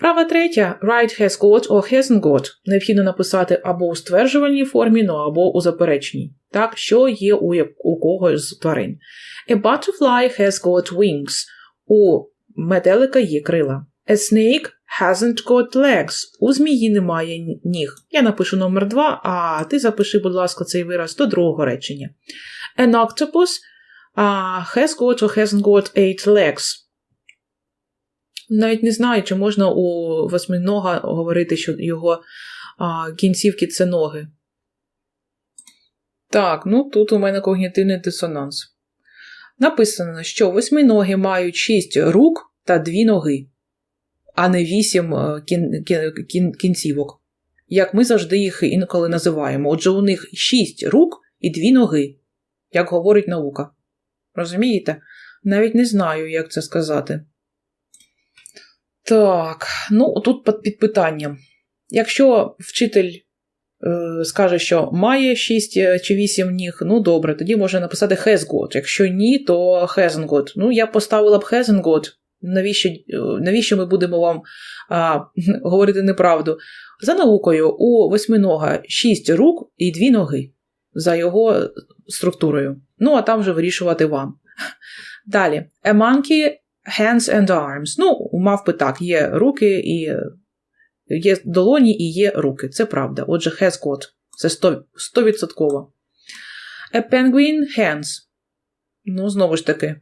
Вправа третя. Right has got or hasn't got. Необхідно написати або у стверджувальній формі, ну або у заперечній. Так, що є у, у когось з тварин. A butterfly has got wings. У метелика є крила. A snake hasn't got legs. У змії немає ніг. Я напишу номер два, а ти запиши, будь ласка, цей вираз до другого речення. An octopus uh, has got or hasn't got eight legs. Навіть не знаю, чи можна у восьминога говорити, що його а, кінцівки це ноги. Так, ну тут у мене когнітивний дисонанс. Написано, що восьминоги мають шість рук та дві ноги, а не вісім е, кін, кін, кін, кінцівок, як ми завжди їх інколи називаємо. Отже, у них шість рук і дві ноги, як говорить наука. Розумієте? Навіть не знаю, як це сказати. Так, ну тут під- питанням. Якщо вчитель е, скаже, що має 6 чи 8 ніг, ну добре, тоді можна написати has got. Якщо ні, то hasn't got. Ну, я поставила б hasn't got. Навіщо, е, навіщо ми будемо вам а, говорити неправду? За наукою, у восьминога 6 рук і 2 ноги за його структурою. Ну, а там вже вирішувати вам. Далі. A monkey hands and arms. Ну, у мавпи так, є руки і є долоні і є руки. Це правда. Отже, has got. Це 100%. 100%. A penguin hands. Ну, знову ж таки.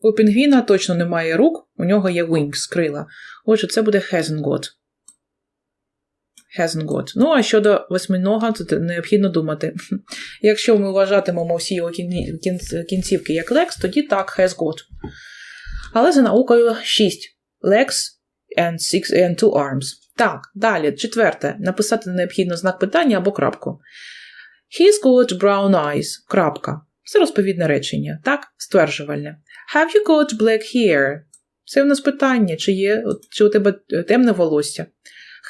У пінгвіна точно немає рук, у нього є wings, крила. Отже, це буде hasn't got. Hasn't got. Ну, а щодо восьминога, то необхідно думати. Якщо ми вважатимемо всі його кін- кін- кінцівки як legs, тоді так, has got. Але за наукою 6 legs and, six, and two arms. Так, далі, четверте. Написати необхідно знак питання або крапку. He's got brown eyes. Крапка. Це розповідне речення. Так, стверджувальне. Have you got black hair? Це в нас питання, чи є, чи у тебе темне волосся.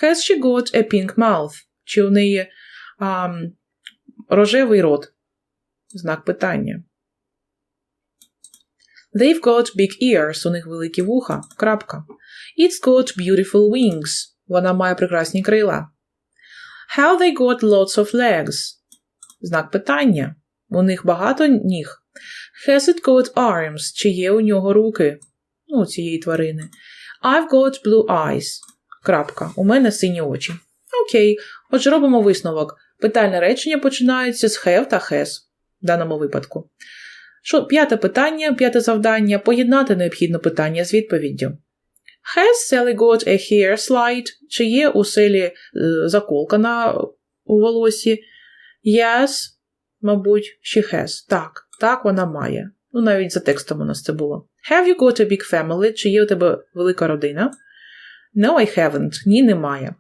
Has she got a pink mouth? Чи у неї ам, рожевий рот? Знак питання. They've got big ears, у них великі вуха. Крапка. It's got beautiful wings. Вона має прекрасні крила. Have they got lots of legs? Знак питання. У них багато ніг. Has it got arms? Чи є у нього руки? Ну, цієї тварини. I've got blue eyes. Крапка. У мене сині очі. Окей. Отже, робимо висновок. Питальне речення починається з have та has в даному випадку. Що, п'яте питання, п'яте завдання поєднати необхідне питання з відповіддю. Has Sally got a hair slide? Чи є у Селі заколка на волосі? Yes, мабуть, she has. Так, так вона має. Ну, навіть за текстом у нас це було. Have you got a big family? Чи є у тебе велика родина? No, I haven't. Ні, немає.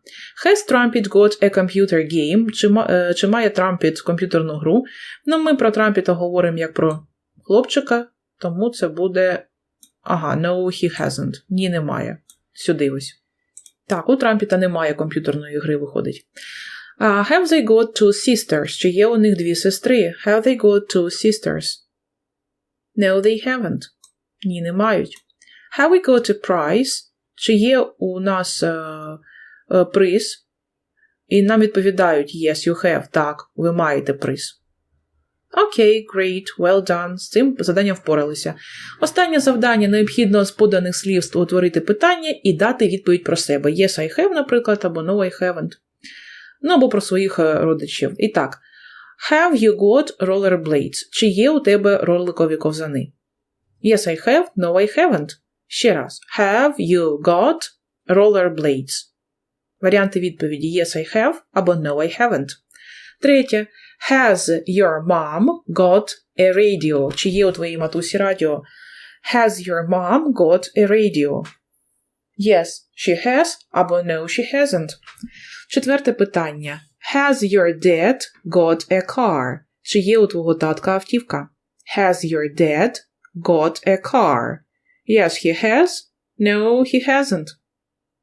Has Trumpet got a computer game? Чи, е, чи має Trumpet комп'ютерну гру? Ну, ми про Трампіта говоримо як про хлопчика, тому це буде. Ага, no, he hasn't. Ні, немає. Сюди ось. Так, у Трампіта немає комп'ютерної гри, виходить. Uh, have they got two sisters? Чи є у них дві сестри? Have they got two sisters? No, they haven't. Ні, не мають. Have we got a prize? Чи є у нас е, е, приз? І нам відповідають Yes, you have. Так, ви маєте приз. Окей, great, well done. З цим завданням впоралися. Останнє завдання необхідно з поданих слів створити питання і дати відповідь про себе. Yes, I have, наприклад, або No, I haven't. Ну або про своїх е, родичів. І так. Have you got rollerblades? Чи є у тебе роликові ковзани? Yes, I have. No, I haven't. Ще раз. Have you got rollerblades? Варіанти відповіді Yes, I have або No, I haven't. Третє. Has your mom got a radio? Чи є у твоїй матусі радіо? Has your mom got a radio? Yes, she has або No, she hasn't. Четверте питання. Has your dad got a car? Чи є у твого татка автівка? Has your dad got a car? Yes, he has. No, he hasn't.